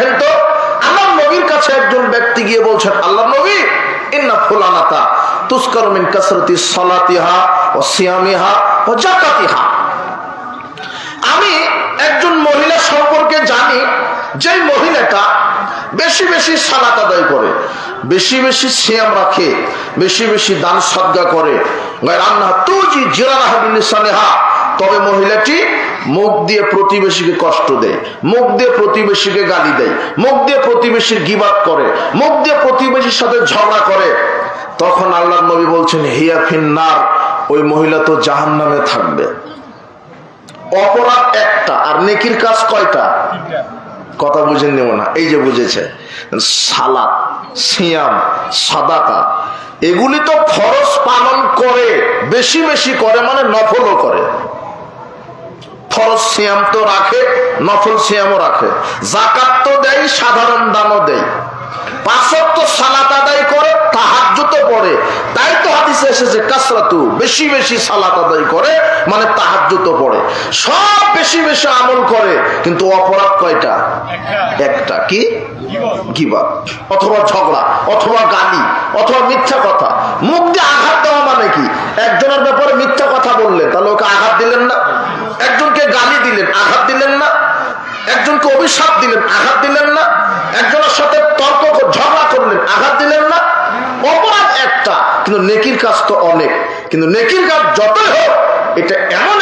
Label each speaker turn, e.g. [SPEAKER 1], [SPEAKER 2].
[SPEAKER 1] দেখেন তো, আমার নবীর কাছে একজন ব্যক্তি গিয়ে বলছেন আল্লাহ নবী, ইন্না ফুলানাতা কাসরতি সলাতিহা ও সিয়ামিহা ও জাকাতিহা। আমি একজন মহিলা সম্পর্কে জানি যে মহিলাটা বেশি বেশি সালাত আদায় করে, বেশি বেশি সিয়াম রাখে, বেশি বেশি দান সদ্গা করে। তবে মহিলাটি মুখ দিয়ে প্রতিবেশীকে কষ্ট দেয়, মুখ দিয়ে প্রতিবেশীকে গালি দেয়, মুখ দিয়ে প্রতিবেশীর গিবাদ করে, মুখ দিয়ে প্রতিবেশীর সাথে ঝগড়া করে। তখন আল্লাহ নবী বলছেন, হিয়া ফিন্নার, ওই মহিলা তো জাহান নামে থাকবে। অপরাধ একটা, আর নেকির কাজ কয়টা? কথা বুঝে নেব না, এই যে বুঝেছে। সালাদ সিয়াম, সাদাকা, এগুলি তো ফরজ পালন করে, বেশি বেশি করে মানে নফলও করে। ফরজ সিয়াম তো রাখে, নফল সিয়ামও রাখে। জাকাত তো দেয়, সাধারণ দানও দেয়। সালাত আদায় করে পড়ে। তাই তো হাদিসে এসেছে, কাসরাতু, বেশি বেশি সালাত আদায় করে মানে তাহাজ্জুত পড়ে। সব বেশি বেশি আমল করে, কিন্তু অপরাধ কয়টা? একটা। কি? গিবাদ অথবা ঝগড়া, অথবা গালি, অথবা মিথ্যা কথা। মুখ অভিশাপ দিলেন, আঘাত দিলেন না। একজনের সাথে তর্ক ঝগড়া করলেন, আঘাত দিলেন না। অপরাধ একটা, কিন্তু নেকির কাজ তো অনেক। কিন্তু নেকির কাজ যতই হোক, এটা এমন